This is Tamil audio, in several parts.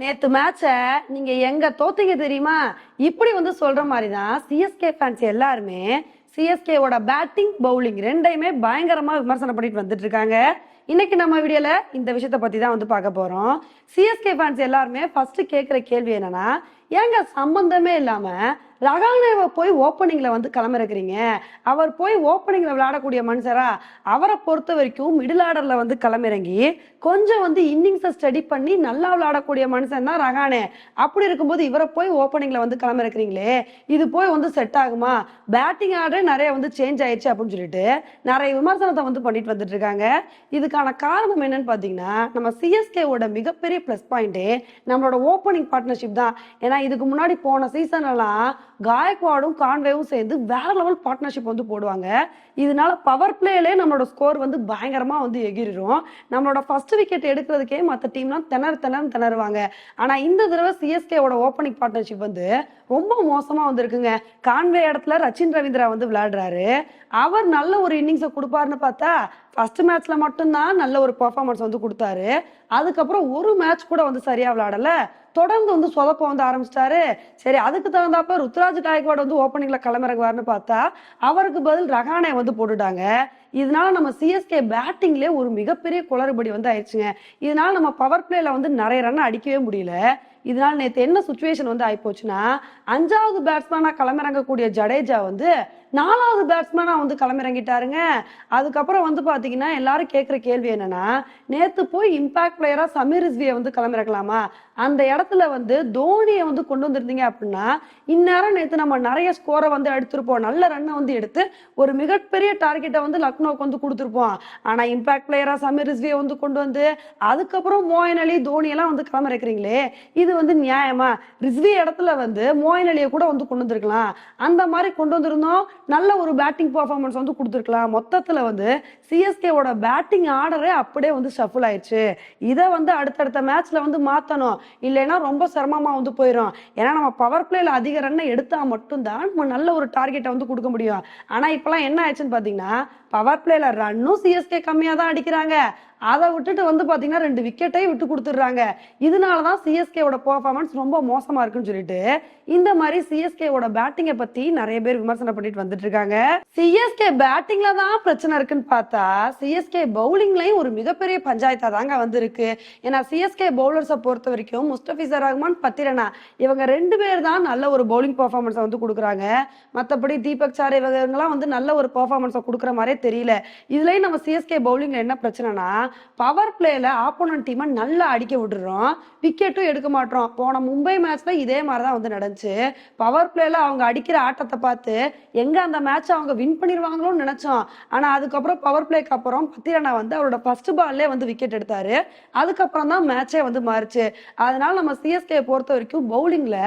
நேத்து மேட்சை நீங்க எங்க தோத்தீங்க தெரியுமா? இப்படி வந்து சொல்ற மாதிரி தான் சிஎஸ்கே ஃபேன்ஸ் எல்லாருமே சிஎஸ்கேவோட பேட்டிங் பவுலிங் ரெண்டையுமே பயங்கரமா விமர்சனம் பண்ணிட்டு வந்துட்டு இருக்காங்க. இன்னைக்கு நம்ம வீடியோல இந்த விஷயத்த பத்தி தான் வந்து பார்க்க போறோம். சிஎஸ்கே ஃபேன்ஸ் எல்லாருமே ஃபர்ஸ்ட் கேட்குற கேள்வி என்னன்னா ஏங்க சம்பந்தமே இல்லாம ரகானேவை போய் ஓப்பனிங்ல வந்து களமிறக்குறீங்க? அவர் போய் ஓப்பனிங்ல விளையாடக்கூடிய மனுஷரா? அவரை பொறுத்த வரைக்கும் மிடில் ஆர்டர்ல வந்து களமிறங்கி கொஞ்சம் வந்து இன்னிங்ஸை ஸ்டடி பண்ணி நல்லா விளையாடக்கூடிய மனுஷன் தான் ரகானே. அப்படி இருக்கும்போது இவரை போய் ஓப்பனிங்ல வந்து களமிறக்குறீங்களே? இது போய் வந்து செட் ஆகுமா? பேட்டிங் ஆர்டரே நிறைய வந்து சேஞ்ச் ஆயிடுச்சு அப்படின்னு சொல்லிட்டு நிறைய விமர்சனத்தை வந்து பண்ணிட்டு வந்துட்டு இருக்காங்க. இதுக்கான காரணம் என்னன்னு பார்த்தீங்கன்னா நம்ம சிஎஸ்கேவோட மிகப்பெரிய ப்ளஸ் பாயிண்ட்டே நம்மளோட ஓப்பனிங் பார்ட்னர்ஷிப் தான். ஏன்னா இதுக்கு முன்னாடி போன சீசன் எல்லாம் காயக்வாடும் கான்வேவும் சேர்ந்து வேற லெவல் பார்ட்னர்ஷிப் வந்து போடுவாங்க. இதனால பவர் பிளேலே நம்மளோட ஸ்கோர் வந்து பயங்கரமாக வந்து எகிரிரும். நம்மளோட ஃபர்ஸ்ட் விக்கெட் எடுக்கிறதுக்கே மற்ற டீம்லாம் திணறு திணறு திணறுவாங்க. ஆனால் இந்த தடவை சிஎஸ்கேவோட ஓப்பனிங் பார்ட்னர்ஷிப் வந்து ரொம்ப மோசமாக வந்திருக்குங்க. கான்வே இடத்துல ரச்சின் ரவீந்திரா வந்து விளையாடுறாரு. அவர் நல்ல ஒரு இன்னிங்ஸை கொடுப்பாருன்னு பார்த்தா ஃபர்ஸ்ட் மேட்ச்ல மட்டும்தான் நல்ல ஒரு பெர்ஃபார்மன்ஸ் வந்து கொடுத்தாரு. அதுக்கப்புறம் ஒரு மேட்ச் கூட வந்து சரியா விளையாடல. தொடர்ந்து வந்து சொதப்ப வந்து ஆரம்பிச்சிட்டாரு. சரி அதுக்கு தகுந்தாப்ப ருத்ராஜ் காயக்வாட் வந்து ஓப்பனிங்ல கிளம்புறவாருன்னு பார்த்தா அவருக்கு பதில் ரகானே வந்து போட்டுட்டாங்க. இதனால நம்ம சிஎஸ்கே பேட்டிங்லேயே ஒரு மிகப்பெரிய குளறுபடி வந்து ஆயிடுச்சுங்க. இதனால நம்ம பவர் பிளேல வந்து நிறைய ரன் அடிக்கவே முடியல. இதனால நேற்று என்ன சுச்சுவேஷன் வந்து ஆயிப்போச்சுன்னா அஞ்சாவது பேட்ஸ்மேனாக களமிறங்கக்கூடிய ஜடேஜா வந்து நாலாவது பேட்ஸ்மேனா வந்து களமிறங்கிட்டாருங்க. அதுக்கப்புறம் வந்து பாத்தீங்கன்னா எல்லாரும் கேட்குற கேள்வி என்னன்னா நேத்து போய் இம்பாக்ட் பிளேயரா சமீர் ரிஸ்வியை வந்து களமிறக்கலாமா? அந்த இடத்துல வந்து தோனியை வந்து கொண்டு வந்திருந்தீங்க அப்படின்னா இந்நேரம் நேற்று நம்ம நிறைய ஸ்கோரை வந்து எடுத்திருப்போம். நல்ல ரன்னை வந்து எடுத்து ஒரு மிகப்பெரிய டார்கெட்டை வந்து லக்னோவுக்கு வந்து கொடுத்துருப்போம். ஆனால் இம்பாக்ட் பிளேயரா சமீர் ரிஸ்வியை வந்து கொண்டு வந்து அதுக்கப்புறம் மோயின் அலி தோனியெல்லாம் வந்து களமிறக்குறீங்களே இது வந்து நியாயமா? ரிஸ்வி இடத்துல வந்து மோயின் அலியை கூட வந்து கொண்டு வந்திருக்கலாம். அந்த மாதிரி கொண்டு வந்திருந்தோம். நல்ல ஒரு பேட்டிங் பர்ஃபார்மன்ஸ் வந்து கொடுத்துருக்கலாம். மொத்தத்தில் வந்து சிஎஸ்கேவோட பேட்டிங் ஆர்டரே அப்படியே வந்து ஷஃபிள் ஆயிடுச்சு. இதை வந்து அடுத்தடுத்த மேட்ச்ல வந்து மாற்றணும் இல்லைன்னா ரொம்ப சிரமமாக வந்து போயிடும் ஏன்னா நம்ம பவர் பிளேல அதிக ரன்னை எடுத்தால் மட்டும்தான் நம்ம நல்ல ஒரு டார்கெட்டை வந்து கொடுக்க முடியும். ஆனால் இப்போலாம் என்ன ஆயிடுச்சுன்னு பார்த்தீங்கன்னா பவர் பிளேல ரன்னும் சிஎஸ்கே கம்மியாக தான் அடிக்கிறாங்க. அதை விட்டுட்டு வந்து பார்த்தீங்கன்னா ரெண்டு விக்கெட்டை விட்டு கொடுத்துட்றாங்க. இதனால தான் சிஎஸ்கேவோட பர்ஃபார்மன்ஸ் ரொம்ப மோசமா இருக்குன்னு சொல்லிட்டு இந்த மாதிரி சிஎஸ்கேவோட பேட்டிங்கை பத்தி நிறைய பேர் விமர்சனம் பண்ணிட்டு வந்துட்டு இருக்காங்க. சிஎஸ்கே பேட்டிங்ல தான் பிரச்சனை இருக்குன்னு பார்த்தா சிஎஸ்கே பவுலிங்லயும் ஒரு மிகப்பெரிய பஞ்சாயத்தா தாங்க வந்திருக்கு. ஏன்னா சிஎஸ்கே பவுலர்ஸை பொறுத்த வரைக்கும் முஸ்டபிசர் ரஹ்மான் பத்திரனா இவங்க ரெண்டு பேர் தான் நல்ல ஒரு பவுலிங் பர்ஃபார்மன்ஸை வந்து கொடுக்குறாங்க. மற்றபடி தீபக் சார் இவங்கெல்லாம் வந்து நல்ல ஒரு பர்ஃபார்மன்ஸை கொடுக்குற மாதிரியே தெரியல. இதுலயும் நம்ம சிஎஸ்கே பவுலிங்ல என்ன பிரச்சனைனா பவர் பிளேல ஆப்போனன்ட் டீமை நல்லா அடிக்க விட்டுறோம் விக்கெட்டும் எடுக்க மாட்டோம். போன மும்பை மேட்ச்ல இதே மாதிரி தான் வந்து நடந்துச்சு. பவர் பிளேல அவங்க அடிக்கிற ஆட்டத்தை பார்த்து எங்க அந்த மேட்ச் அவங்க வின் பண்ணிடுவாங்களோன்னு நினைச்சோம். ஆனா அதுக்கப்புறம் பவர் பிளேக்கு அப்புறம் பத்திரனா வந்து அவரோட ஃபர்ஸ்ட் பால்லே வந்து விக்கெட் எடுத்தாரு. அதுக்கப்புறம் தான் மேட்சே வந்து மாறுச்சு. அதனால நம்ம சிஎஸ்கே பொறுத்த வரைக்கும் பவுலிங்ல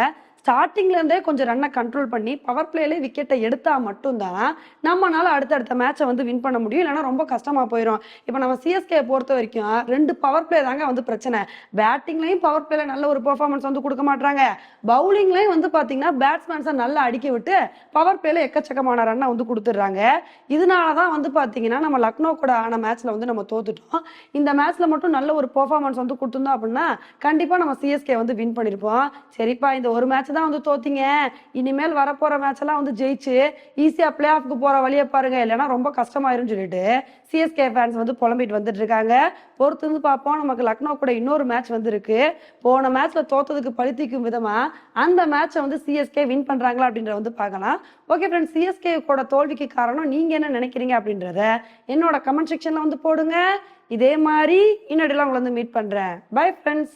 ஸ்டார்டிங்ல இருந்தே கொஞ்சம் ரன்னை கண்ட்ரோல் பண்ணி பவர் பிளேலே விக்கெட்டை எடுத்தா மட்டும்தான் நம்மனால அடுத்தடுத்த மேட்சை வந்து வின் பண்ண முடியும். இல்லைன்னா ரொம்ப கஷ்டமா போயிடும் இப்போ நம்ம சிஎஸ்கே பொறுத்த வரைக்கும் ரெண்டு பவர் பிளே தாங்க வந்து பிரச்சனை. பேட்டிங்லையும் பவர் பிளேல நல்ல ஒரு பெர்ஃபார்மன்ஸ் வந்து கொடுக்க மாட்டாங்க பவுலிங்லையும் வந்து பாத்தீங்கன்னா பேட்ஸ்மேன்ஸை நல்லா அடிக்க விட்டு பவர் பிளேல எக்கச்சக்கமான ரன்னை வந்து கொடுத்துட்றாங்க. இதனாலதான் வந்து பாத்தீங்கன்னா நம்ம லக்னோ கூட ஆன மேட்ச்ல வந்து நம்ம தோத்துட்டோம். இந்த மேட்ச்ல மட்டும் நல்ல ஒரு பெர்ஃபார்மன்ஸ் வந்து கொடுத்துருந்தோம் அப்படின்னா கண்டிப்பா நம்ம சிஎஸ்கே வந்து வின் பண்ணிருப்போம். சரிப்பா இந்த ஒரு மேட்ச் தான் வந்து தோத்தீங்க. இனிமேல் வரப்போற மேட்ச் எல்லாம் வந்து ஜெயிச்சு ஈஸியா பிளே ஆஃப்க்கு போற வழியை பாருங்க. இல்லைன்னா ரொம்ப கஷ்டமாயிரும் சொல்லிட்டு சிஎஸ்கே ஃபேன்ஸ் வந்து புலம்பிட்டு வந்துட்டு இருக்காங்க. பொறுத்து வந்து பார்ப்போம். நமக்கு லக்னோ கூட இன்னொரு மேட்ச் வந்து இருக்கு போன மேட்ச்ல தோத்ததுக்கு பழுத்திக்கும் விதமா அந்த மேட்சை வந்து சிஎஸ்கே வின் பண்றாங்களா அப்படின்றத வந்து பார்க்கலாம். ஓகே ஃப்ரெண்ட்ஸ் சிஎஸ்கே கூட தோல்விக்கு காரணம் நீங்க என்ன நினைக்கிறீங்க அப்படின்றத என்னோட கமெண்ட் செக்ஷன்ல வந்து போடுங்க. இதே மாதிரி இன்னொடையெல்லாம் உங்களை வந்து மீட் பண்றேன். Bye friends